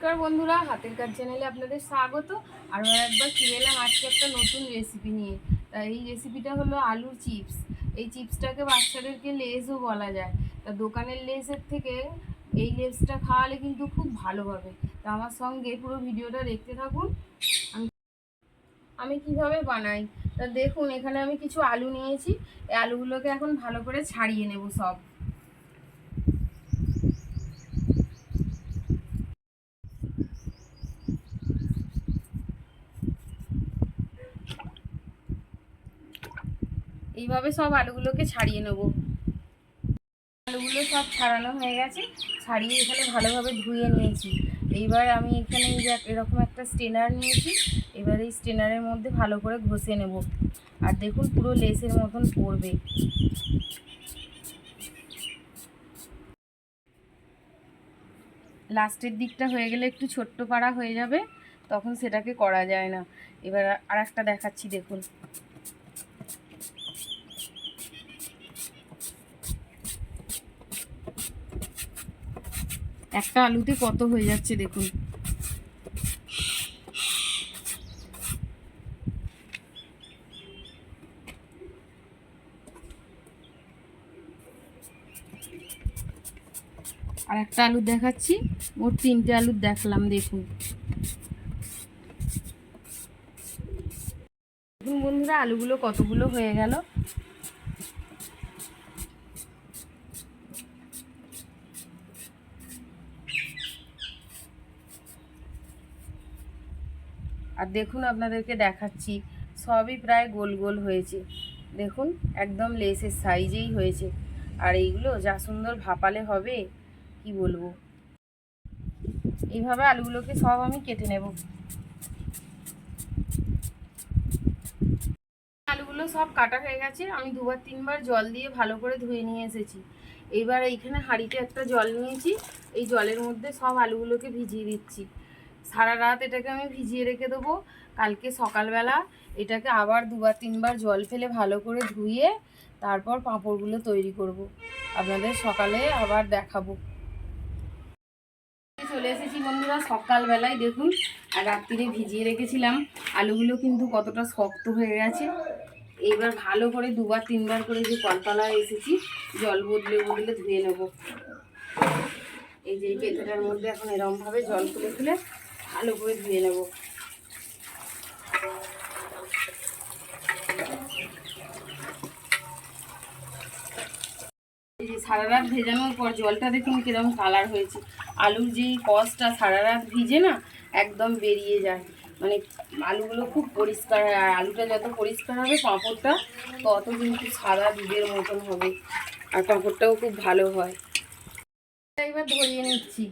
নমস্কার বন্ধুরা, হাতের কাজ চ্যানেলে আপনাদের স্বাগত। আরও একবার ফিরে এলাম আজকে একটা নতুন রেসিপি নিয়ে। তা এই রেসিপিটা হলো আলুর চিপস এই চিপসটাকে বাচ্চাদেরকে লেসও বলা যায়। তা দোকানের লেসের থেকে এই লেসটা খাওয়ালে কিন্তু খুব ভালো হবে। তা আমার সঙ্গে পুরো ভিডিওটা দেখতে থাকুন। আমি আমি কীভাবে বানাই? তা দেখুন, এখানে আমি কিছু আলু নিয়েছি। এই আলুগুলোকে এখন ভালো করে ছাড়িয়ে নেব সব। এইভাবে সব আলুগুলোকে ছাড়িয়ে নেব। আলুগুলো সব ছাড়ানো হয়ে গেছে, ছাড়িয়ে এখানে ভালোভাবে ধুয়ে নিয়েছি। এইবার আমি এখানে এই যে এরকম একটা স্টেনার নিয়েছি, এবার এই স্টেনারের মধ্যে ভালো করে ঘষে নেব। আর দেখুন পুরো লেসের মতন পড়বে। লাস্টের দিকটা হয়ে গেলে একটু ছোট্ট পাড়া হয়ে যাবে, তখন সেটাকে করা যায় না। এবার আর একটা দেখাচ্ছি, দেখুন। একটা আলুতে কত হয়ে যাচ্ছে দেখুন। আর একটা আলু দেখাচ্ছি ওর তিনটে আলু দেখলাম দেখুন বন্ধুরা, আলুগুলো কতগুলো হয়ে গেল। আর দেখুন আপনাদেরকে দেখাচ্ছি, সবই প্রায় গোল গোল হয়েছে। দেখুন, একদম লেসের সাইজেই হয়েছে। আর এইগুলো যা সুন্দর ভাপালে হবে, কি বলব? এইভাবে আলুগুলোকে সব আমি কেটে নেব। আলুগুলো সব কাটা হয়ে গেছে, আমি দুবার তিনবার জল দিয়ে ভালো করে ধুয়ে নিয়ে এসেছি। এইবার এইখানে হাঁড়িতে একটা জল নিয়েছি, এই জলের মধ্যে সব আলুগুলোকে ভিজিয়ে দিচ্ছি। সারা রাত এটাকে আমি ভিজিয়ে রেখে দেবো। কালকে সকালবেলা এটাকে আবার দুবার, তিনবার জল ফেলে ভালো করে ধুয়ে তারপর পাঁপড়গুলো তৈরি করব। আপনাদের সকালে আবার দেখাবো। চলে এসেছি বন্ধুরা সকালবেলায়, দেখুন, আর রাত্রিরে ভিজিয়ে রেখেছিলাম। আলুগুলো কিন্তু কতটা শক্ত হয়ে গেছে। এইবার ভালো করে দুবার, তিনবার করে যে কলতলায় এসেছি, জল বদলে বদলে ধুয়ে নেব। এই যে এই মধ্যে এখন এরমভাবে জল খুলে খুলে ভালো করে ধুয়ে নেব। সারা রাত ভেজানোর পর জলটা দেখুন কীরকম কালার হয়েছে। আলুর যেই কষটা সারা রাত ভিজে না একদম বেরিয়ে যায়। মানে আলুগুলো খুব পরিষ্কার হয় আর আলুটা যত পরিষ্কার হবে পাঁপড়টা, তত কিন্তু সাদা দুধের মতন হবে। আর পাঁপড়টাও খুব ভালো হয়। এবার ধরিয়ে নিচ্ছি।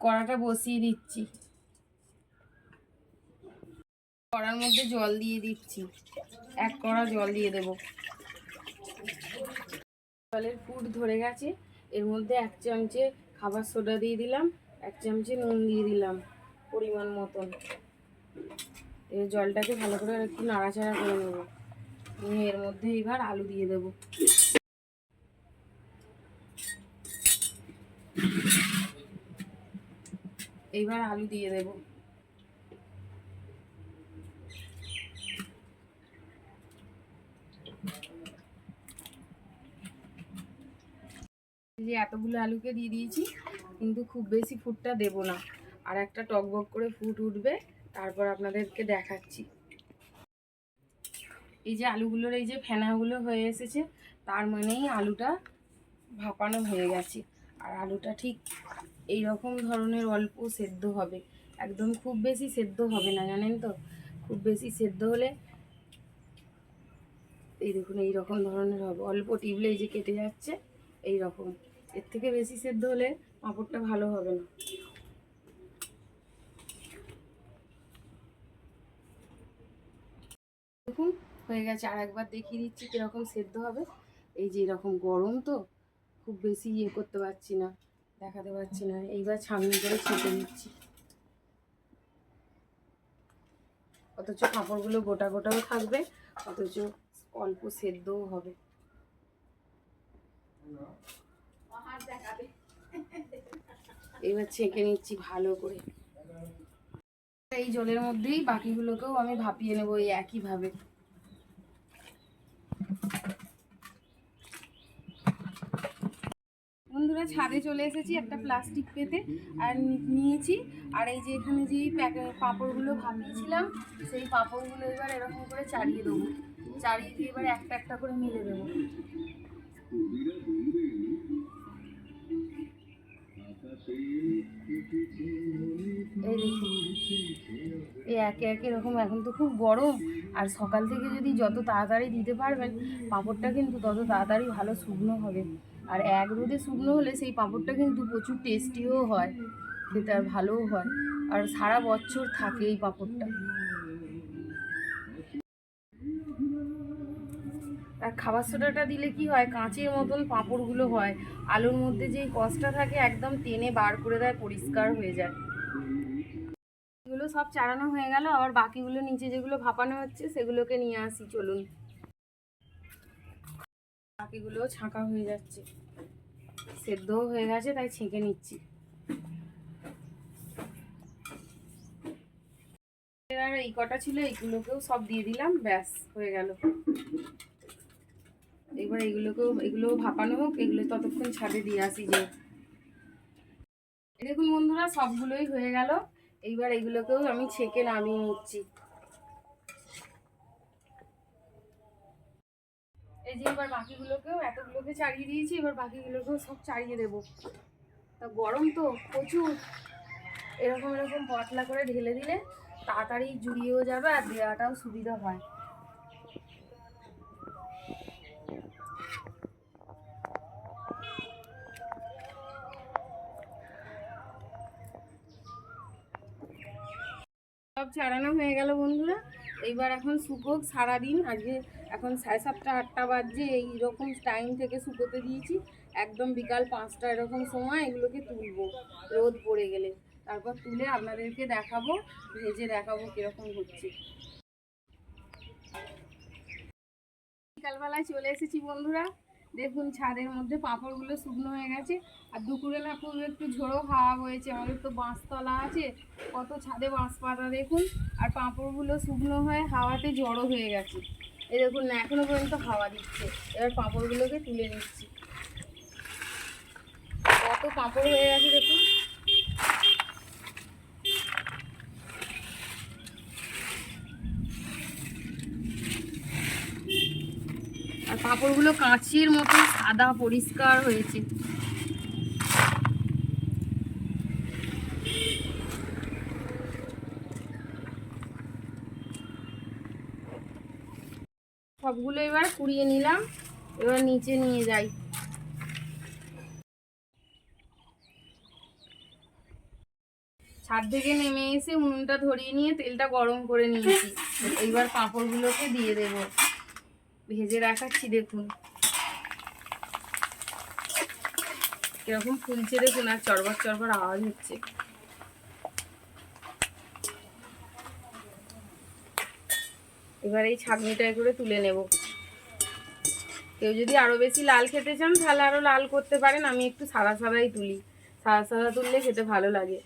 কড়াটা বসিয়ে দিচ্ছি। কড়ার মধ্যে জল দিয়ে দিচ্ছি। এক কড়া জল দিয়ে দেব। জলের ফুট ধরে গেছে। এর মধ্যে এক চামচে খাবার সোডা দিয়ে দিলাম, এক চামচে নুন দিয়ে দিলাম পরিমাণ মতন। এই জলটাকে ভালো করে একটু নাড়াচাড়া করে নেব। নিয়ে এর মধ্যে এবার আলু দিয়ে দেবো। এইবার আলু দিয়ে দেব। যে এতগুলো আলুকে দিয়ে দিয়েছি, কিন্তু খুব বেশি ফুটটা দেব না। আর একটা টকবক করে ফুট উঠবে, তারপর আপনাদেরকে দেখাচ্ছি। এই যে আলুগুলোর এই যে ফেনাগুলো হয়ে এসেছে, তার মানেই আলুটা ভাপানো হয়ে গেছে। আর আলুটা ঠিক এই রকম ধরনের অল্প সেদ্ধ হবে। একদম খুব বেশি সেদ্ধ হবে না, জানেন তো? খুব বেশি সেদ্ধ হলে এই দেখুন এই রকম ধরনের হবে। অল্প টিবলে এই যে কেটে যাচ্ছে এই রকম এর থেকে বেশি সেদ্ধ হলে পাঁপড়টা ভালো হবে না। দেখুন, হয়ে গেছে। আর একবার দেখিয়ে দিচ্ছি কীরকম সেদ্ধ হবে। এই যে এরকম গরম তো, খুব বেশি ইয়ে করতে পারছি না। দেখাতে পারছি না। এইবার ছাঁকনি করে ছেঁকে দিচ্ছি অথচ কাপড়গুলো গোটা গোটাও থাকবে, অথচ অল্প সেদ্ধও হবে। এবার ছেঁকে নিচ্ছি ভালো করে। এই জলের মধ্যেই বাকিগুলোকেও আমি ভাপিয়ে নেব এই একইভাবে। বন্ধুরা, ছাদে চলে এসেছি একটা প্লাস্টিক পেতে আর নিয়েছি। আর এই যে এখানে যে পাঁপড়গুলো ভাপিয়েছিলাম, সেই পাঁপড়গুলো এবার এরকম করে চাড়িয়ে দেবো। চাড়িয়ে দিয়ে এবার একটা একটা করে মিলে দেবো। এই দেখুন, এই একে একে এরকম, এখন তো খুব গরম। আর সকাল থেকে যদি যত তাড়াতাড়ি দিতে পারবেন, পাঁপড়টা কিন্তু তত তাড়াতাড়ি ভালো শুকনো হবে। আর এক রোদে শুকনো হলে সেই পাঁপড়টা কিন্তু প্রচুর টেস্টিও হয়, খেতে আর ভালোও হয়। আর সারা বছর থাকে এই পাঁপড়টা। আর খাবার সোডাটা দিলে কি হয়, কাঁচের মতন পাঁপড়গুলো হয়। আলুর মধ্যে যেই কষটা থাকে, একদম টেনে বার করে দেয়, পরিষ্কার হয়ে যায়। এগুলো সব চারানো হয়ে গেল, আবার বাকিগুলো নিচে যেগুলো ভাপানো হচ্ছে, সেগুলোকে নিয়ে আসি, চলুন। বাকিগুলোও ছাঁকা হয়ে যাচ্ছে। সেদ্ধও হয়ে গেছে, তাই ছেঁকে নিচ্ছি। এবার এই কটা ছিল, এইগুলোকেও সব দিয়ে দিলাম, ব্যাস, হয়ে গেল। এবার এগুলোকেও এগুলো ভাপানো হোক, এগুলো ততক্ষণ ছাদে দিয়ে আসি যে। দেখুন বন্ধুরা, সবগুলোই হয়ে গেল। এইবার এগুলোকেও আমি ছেঁকে নামিয়ে নিচ্ছি। এই এবার বাকিগুলোকেও এতগুলোকে চাড়িয়ে দিয়েছি, এবার বাকিগুলোকেও সব চাড়িয়ে দেবো। তা গরম তো, প্রচুর। এরকম এরকম পতলা করে ঢেলে দিলে তাড়াতাড়ি জুড়িয়েও যাবে আর দেওয়াটাও সুবিধা হয়। সব ছাড়ানো হয়ে গেল বন্ধুরা। এইবার এখন শুকোক সারাদিন, আজকে এখন সাড়ে সাতটা, আটটা বাজে এইরকম টাইম থেকে শুকোতে দিয়েছি। একদম বিকাল পাঁচটা এরকম সময় এগুলোকে তুলবো, রোদ পড়ে গেলে। তারপর তুলে আপনাদেরকে দেখাবো, ভেজে দেখাবো কীরকম হচ্ছে। বিকালবেলায় চলে এসেছি বন্ধুরা। দেখুন ছাদের মধ্যে পাঁপড়গুলো শুকনো হয়ে গেছে। আর দুপুরে না খুব একটু ঝোড়ো হাওয়া হয়েছে আমাদের তো বাঁশতলা আছে, কত ছাদে বাঁশ পাতা দেখুন। আর পাঁপড়গুলো শুকনো হয়ে হাওয়াতে জড়ো হয়ে গেছে। এই দেখুন না এখনও পর্যন্ত হাওয়া দিচ্ছে। এবার পাঁপড়গুলোকে তুলে নিচ্ছি। কত পাঁপড় হয়ে গেছে দেখুন। আর পাঁপড়গুলো কাঁচের মতো সাদা পরিষ্কার হয়েছে। সবগুলো এবার কুড়িয়ে নিলাম, এবার নিচে নিয়ে যাই। ছাদ থেকে নেমে এসে উনুনটা ধরিয়ে নিয়ে তেলটা গরম করে নিয়েছি। এইবার পাঁপড়গুলোকে দিয়ে দেবো। ভেজে রাখাচ্ছি, দেখুন। কীরকম ফুলছে, দেখুন, আর চরবার চরবার আওয়াজ হচ্ছে। এবার এই ছাঁকনিটা করে তুলে নেব। কেউ যদি আরও বেশি লাল খেতে চান, তাহলে আরও লাল করতে পারেন। আমি একটু সাদা সাদাই তুলি। সাদা সাদা তুললে খেতে ভালো লাগে।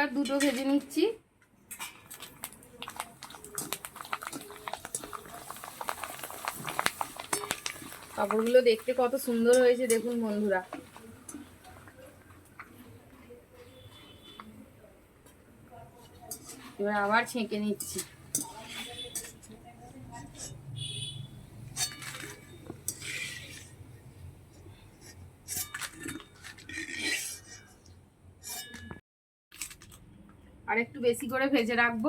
এবার দুটো ভেজে নিচ্ছি। কাপড়গুলো দেখতে কত সুন্দর হয়েছে দেখুন বন্ধুরা। এবার আবার ছেঁকে নিচ্ছি। আর একটু বেশি করে ভেজে রাখব।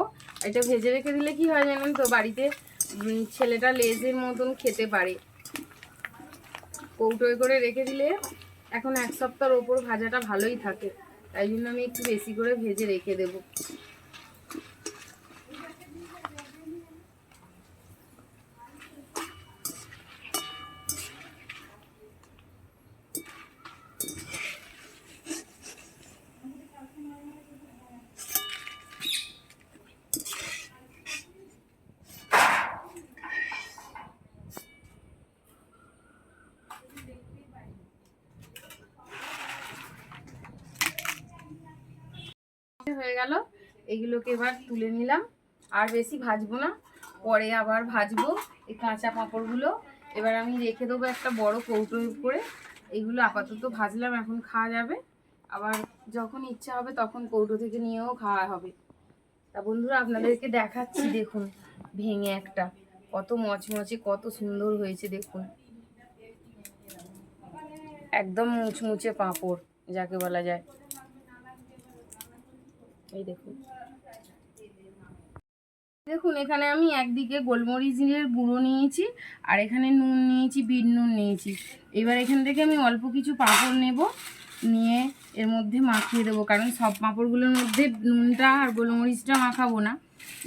এটা ভেজে রেখে দিলে কি হয় জানেন তো, বাড়িতে ছেলেটা লেজের মতন খেতে পারে। কৌটোয় করে রেখে দিলে এখন এক সপ্তাহর ওপর ভাজাটা ভালোই থাকে। তাই জন্য আমি একটু বেশি করে ভেজে রেখে দেবো। হয়ে গেল। এগুলোকে এবার তুলে নিলাম। আর বেশি ভাজবো না। পরে আবার ভাজবো এই কাঁচা পাঁপড়গুলো। এবার আমি রেখে দেবো একটা বড় কৌটোর উপরে। এগুলো আপাতত ভাজলাম, এখন খাওয়া যাবে। আবার যখন ইচ্ছা হবে তখন কৌটো থেকে নিয়েও খাওয়া হবে। তা বন্ধুরা, আপনাদেরকে দেখাচ্ছি, দেখুন, ভেঙে একটা। কত মচমচে, কত সুন্দর হয়েছে, দেখুন। একদম মুচমুচে পাঁপড়, যাকে বলা যায়। এই দেখুন। দেখুন, এখানে আমি একদিকে গোলমরিচের গুঁড়ো নিয়েছি আর এখানে নুন নিয়েছি, বিট নুন নিয়েছি। এবার এখান থেকে আমি অল্প কিছু পাঁপড় নেব, নিয়ে এর মধ্যে মাখিয়ে দেবো। কারণ সব পাঁপড়গুলোর মধ্যে নুনটা আর গোলমরিচটা মাখাবো না।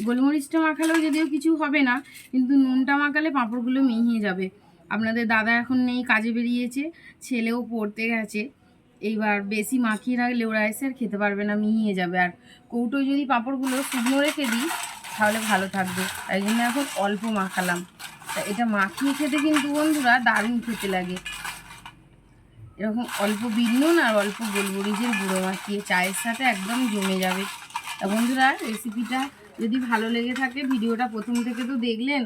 গোলমরিচটা মাখালেও যদিও কিছু হবে না, কিন্তু নুনটা মাখালে পাঁপড়গুলো মিহিয়ে যাবে। আপনাদের দাদা এখন নেই, কাজে বেরিয়েছে, ছেলেও পড়তে গেছে। এইবার বেশি মাখিয়ে রাখলে ওরা এসে আর খেতে পারবে না, মিহিয়ে যাবে। আর কৌটোয় যদি পাঁপড়গুলো শুকনো রেখে দিই, তাহলে ভালো থাকবে। তাই জন্য এখন অল্প মাখালাম। তা এটা মাখিয়ে খেতে কিন্তু বন্ধুরা দারুণ খেতে লাগে। এরকম অল্প বিনুন আর অল্প গোলমরিচের গুঁড়ো মাখিয়ে চায়ের সাথে একদম জমে যাবে। তা বন্ধুরা রেসিপিটা যদি ভালো লেগে থাকে, ভিডিওটা প্রথম থেকে তো দেখলেন,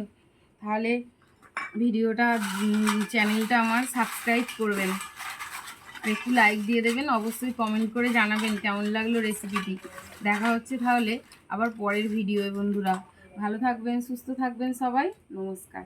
তাহলে ভিডিওটা চ্যানেলটা আমার সাবস্ক্রাইব করবেন। একটু লাইক দিয়ে দেবেন, অবশ্যই কমেন্ট করে জানাবেন কেমন লাগল রেসিপিটি দেখা হচ্ছে তাহলে আবার পরের ভিডিও বন্ধুরা। ভালো থাকবেন, সুস্থ থাকবেন সবাই। নমস্কার।